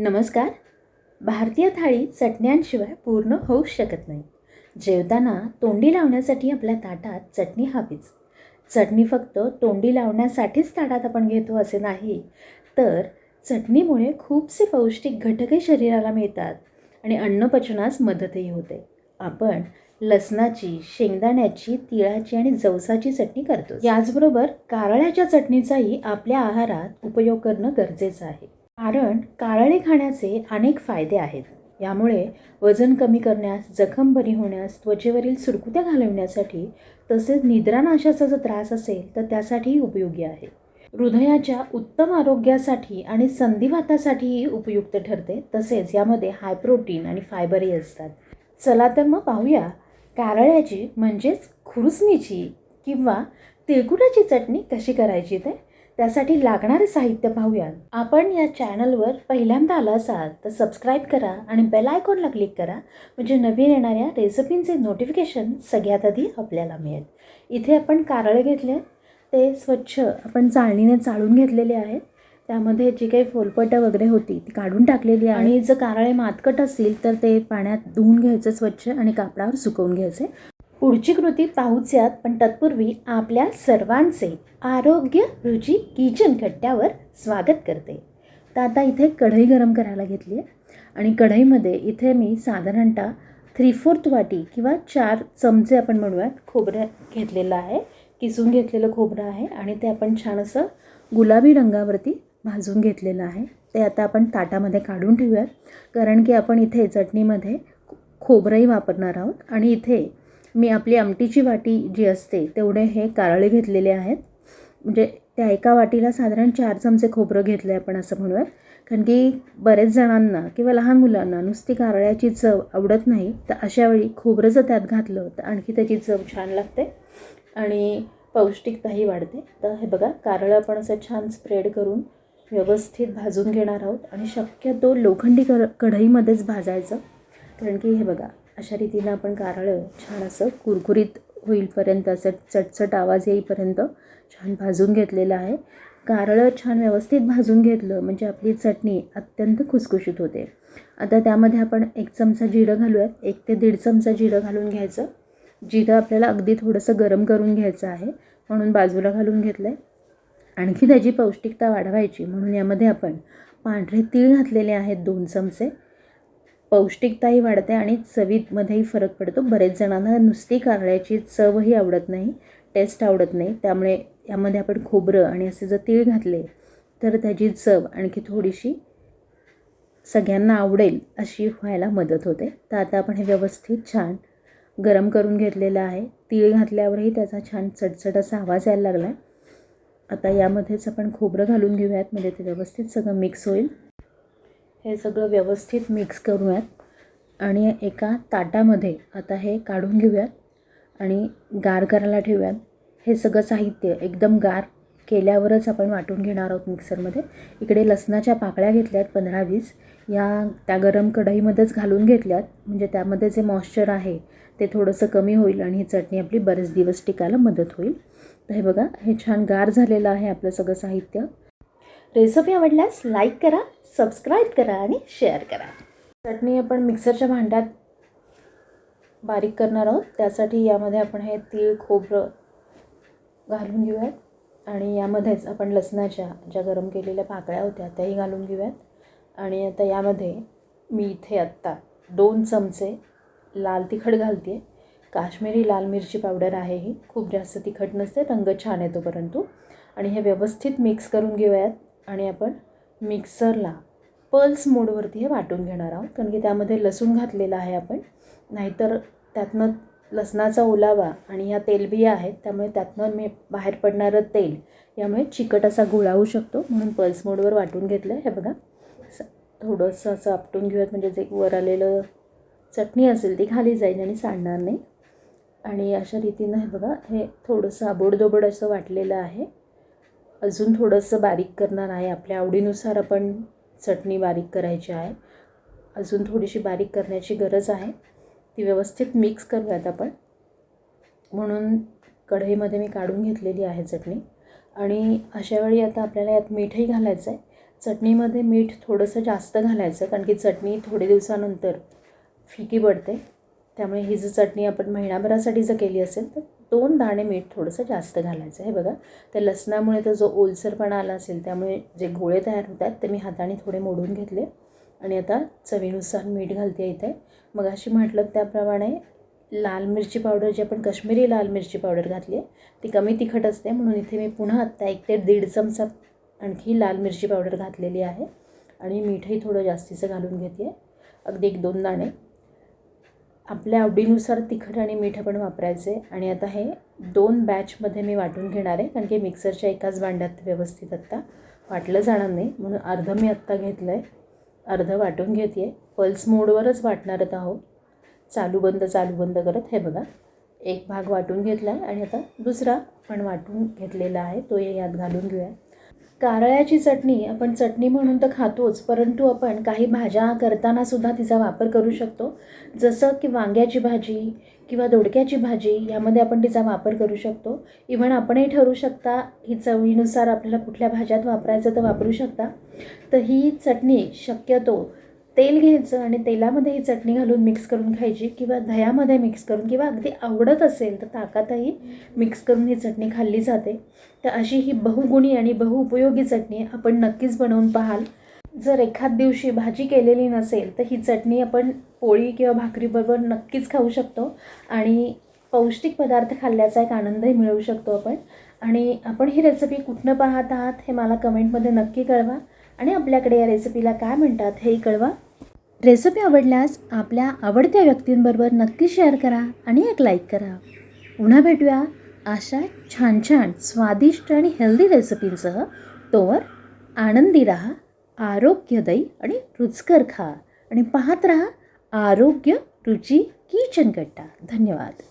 नमस्कार. भारतीय थाळी चटण्यांशिवाय पूर्ण होऊ शकत नाही. जेवताना तोंडी लावण्यासाठी आपल्या ताटात चटणी हवीच. चटणी फक्त तोंडी लावण्यासाठीच ताटात आपण घेतो असे नाही तर चटणीमुळे खूपसे पौष्टिक घटकही शरीराला मिळतात आणि अन्नपचनास मदतही होते. आपण लसणाची शेंगदाण्याची तिळाची आणि जवसाची चटणी करतो याचबरोबर कारळ्याच्या चटणीचाही आपल्या आहारात उपयोग करणं गरजेचं आहे. कारण कारळे खाण्याचे अनेक फायदे आहेत. यामुळे वजन कमी करण्यास जखम बरी होण्यास त्वचेवरील सुरकुत्या घालवण्यासाठी तसेच निद्रानाशाचा जर त्रास असेल तर त्यासाठीही उपयोगी आहे. हृदयाच्या उत्तम आरोग्यासाठी आणि संधिवातासाठीही उपयुक्त ठरते. तसेच यामध्ये हाय प्रोटीन आणि फायबरही असतात. चला तर मग पाहूया कारळ्याची म्हणजेच खुरुसणीची किंवा तिळकुटाची चटणी कशी करायची ते त्यासाठी लागणारे साहित्य पाहूया आपण या चॅनलवर पहिल्यांदा आला असाल तर सबस्क्राईब करा आणि बेल आयकॉनला क्लिक करा म्हणजे नवीन येणाऱ्या रेसिपींचे नोटिफिकेशन सगळ्यात आधी आपल्याला मिळेल. इथे आपण कारळे घेतले ते स्वच्छ आपण चाळणीने चाळून घेतलेले आहेत. त्यामध्ये जी काही फोलपटं वगैरे होती ती काढून टाकलेली आहे. आणि जर कारळे मातकट असतील तर ते पाण्यात धुवून घ्यायचं स्वच्छ आणि कापडावर सुकवून घ्यायचे. पुढची कृती पाहूच्यात पण तत्पूर्वी आपल्या सर्वांचे आरोग्य रुची किचन कट्ट्यावर स्वागत करते. तर आता इथे कढई गरम करायला घेतली आहे. आणि कढईमध्ये इथे मी साधारणतः थ्री फोर्थ वाटी किंवा चार चमचे आपण म्हणूयात खोबरं घेतलेलं आहे. किसून घेतलेलं खोबरं आहे. आणि ते आपण छान असं गुलाबी रंगावरती भाजून घेतलेलं आहे. ते आता आपण ताटामध्ये काढून ठेवूयात. कारण की आपण इथे चटणीमध्ये खोबरंही वापरणार आहोत. आणि इथे मी आपली आमटीची वाटी जी असते तेवढे हे कारळे घेतलेले आहेत. म्हणजे त्या एका वाटीला साधारण चार चमचे खोबरं घेतलं आहे आपण असं म्हणूयात. कारण की बरेच जणांना किंवा लहान मुलांना नुसती कारळ्याची चव आवडत नाही तर अशावेळी खोबरं जर त्यात घातलं तर आणखी त्याची चव छान लागते आणि पौष्टिकताही वाढते. तर हे बघा कारळं आपण असं छान स्प्रेड करून व्यवस्थित भाजून घेणार आहोत आणि शक्यतो लोखंडी कर कढईमध्येच भाजायचं. कारण की हे बघा अशा रीतीनं आपण कारळं छान असं कुरकुरीत होईलपर्यंत असं चटचट आवाज येईपर्यंत छान भाजून घेतलेलं आहे. कारळं छान व्यवस्थित भाजून घेतलं म्हणजे आपली चटणी अत्यंत खुसखुशीत होते. आता त्यामध्ये आपण एक चमचा जिरं घालूयात. एक ते दीड चमचा जिरं घालून घ्यायचं. जिरं आपल्याला अगदी थोडंसं गरम करून घ्यायचं आहे. म्हणून बाजूला घालून घेतलं आहे आणखी त्याची पौष्टिकता वाढवायची. म्हणून यामध्ये आपण पांढरे तीळ घातलेले आहेत दोन चमचे. पौष्टिकताही वाढते आणि चवीमध्येही फरक पडतो. बरेच जणांना नुसती कारळ्याची चवही आवडत नाही टेस्ट आवडत नाही. त्यामुळे यामध्ये आपण खोबरं आणि असे जर तीळ घातले तर त्याची चव आणखी थोडीशी सगळ्यांना आवडेल अशी व्हायला मदत होते. तर आता आपण हे व्यवस्थित छान गरम करून घेतलेलं आहे. तीळ घातल्यावरही त्याचा छान चटचट असा आवाज यायला लागला आहे आता यामध्येच आपण खोबरं घालून घेऊयात. म्हणजे ते व्यवस्थित सगळं मिक्स होईल. हे सगळं व्यवस्थित मिक्स करूयात. आणि एका ताटामध्ये आता हे काढून घेऊयात आणि गार करायला ठेवूयात. हे सगळं साहित्य एकदम गार केल्यावरच आपण वाटून घेणार आहोत मिक्सरमध्ये इकडे लसणाच्या पाकळ्या घेतल्यात पंधरा वीस. या त्या गरम कढईमध्येच घालून घेतल्यात. म्हणजे त्यामध्ये जे मॉइश्चर आहे ते थोडंसं कमी होईल आणि ही चटणी आपली बरेच दिवस टिकायला मदत होईल. तर हे बघा हे छान गार झालेलं आहे आपलं सगळं साहित्य. रेसिपी आवडल्यास लाईक करा सबस्क्राईब करा आणि शेअर करा. चटणी आपण मिक्सरच्या भांड्यात बारीक करणार आहोत. त्यासाठी यामध्ये आपण हे तीळ खोबरं घालून घेऊयात. आणि यामध्येच आपण लसणाच्या ज्या गरम केलेल्या पाकळ्या होत्या त्याही घालून घेऊयात. आणि आता यामध्ये मी इथे आत्ता दोन चमचे लाल तिखट घालते काश्मीरी लाल मिरची पावडर आहे ही. खूप जास्त तिखट नसते रंग छान येतो परंतु. आणि हे व्यवस्थित मिक्स करून घेऊयात. आणि आपण मिक्सरला पल्स मोडवरती हे वाटून घेणार आहोत. कारण की त्यामध्ये लसूण घातलेला आहे आपण. नाहीतर त्यातनं लसणाचा ओलावा आणि ह्या तेलबिया आहेत त्यामुळे त्यातनं मी बाहेर पडणारं तेल यामुळे चिकट असा गोळा होऊ शकतो. म्हणून पल्स मोडवर वाटून घेतलं हे बघा. थोडंसं असं आपटून घेऊयात. म्हणजे जे वर आलेलं चटणी असेल ती खाली जाईल आणि सांडणार नाही. आणि अशा रीतीनं हे बघा. हे थोडंसं आबोडदोबड असं वाटलेलं आहे. अजून थोडंसं बारीक करणार आहे. आपल्या आवडीनुसार आपण चटणी बारीक करायची आहे. अजून थोडीशी बारीक करण्याची गरज आहे. ती व्यवस्थित मिक्स करूयात आपण. म्हणून कढईमध्ये मी काढून घेतलेली आहे चटणी. आणि अशावेळी आता आपल्याला यात मीठही घालायचं आहे चटणीमध्ये मीठ थोडंसं जास्त घालायचं कारण की चटणी थोडे दिवसानंतर फिकी पडते. त्यामुळे ही जर चटणी आपण महिनाभरासाठी जर केली असेल तर दोन दाणे मीठ थोडंसं जास्त घालायचं आहे. बघा त्या लसणामुळे तर जो ओलसरपणा आला असेल त्यामुळे जे गोळे तयार होतात ते मी हाताने थोडे मोडून घेतले. आणि आता चवीनुसार मीठ घालते इथे. मग अशी म्हटलं त्याप्रमाणे लाल मिरची पावडर जी आपण कश्मीरी लाल मिरची पावडर घातली आहे ती कमी तिखट असते. म्हणून इथे मी पुन्हा आत्ता एक ते दीड चमचा आणखी लाल मिरची पावडर घातलेली आहे. आणि मीठही थोडं जास्तीचं घालून घेते. आहे अगदी एक दोन दाणे. आपल्या आवडीनुसार तिखट आणि मीठ आपण वापरायचे. आणि आता हे दोन बॅचमध्ये मी वाटून घेणार आहे कारण की मिक्सरच्या एकाच भांड्यात व्यवस्थित आत्ता वाटलं जाणार नाही. म्हणून अर्धं मी आत्ता घेतलं आहे अर्धं वाटून घेते आहे पल्स मोडवरच वाटणारच आहोत. चालू बंद चालू बंद करत. हे बघा एक भाग वाटून घेतला आहे आणि आता दुसरा पण वाटून घेतलेला आहे. तो यात घालून घेऊया. कारळ्याची चटणी आपण चटणी म्हणून तर खातोच परंतु आपण काही भाज्या करताना सुद्धा तिचा वापर करू शकतो. जसं की वांग्याची भाजी किंवा दोडक्याची भाजी यामध्ये आपण तिचा वापर करू शकतो. इव्हन आपणही ठरवू शकता ही चवीनुसार आपल्याला कुठल्या भाज्यात वापरायचं तर वापरू शकता. तर ही चटणी शक्यतो तेल घ्यायचं आणि तेलामध्ये ही चटणी घालून मिक्स करून खायची किंवा दह्यामध्ये मिक्स करून किंवा अगदी आवडत असेल तर ताकातही मिक्स करून ही चटणी खाल्ली जाते. तर अशी ही बहुगुणी आणि बहुउपयोगी चटणी आपण नक्कीच बनवून पाहाल. जर एखाद दिवशी भाजी केलेली नसेल तर ही चटणी आपण पोळी किंवा भाकरीबरोबर नक्कीच खाऊ शकतो आणि पौष्टिक पदार्थ खाल्ल्याचा एक आनंदही मिळवू शकतो आपण. आणि आपण ही रेसिपी कुठनं पाहत आहात हे मला कमेंटमध्ये नक्की कळवा. आणि आपल्याकडे या रेसिपीला काय म्हणतात हेही कळवा. रेसिपी आवडल्यास आपल्या आवडत्या व्यक्तींबरोबर नक्की शेअर करा आणि एक लाईक करा. पुन्हा भेटूया अशा छान छान स्वादिष्ट आणि हेल्दी रेसिपींसह तोवर आनंदी राहा आरोग्यदायी आणि रुचकर खा आणि पाहत राहा आरोग्य रुची किचन कट्टा धन्यवाद.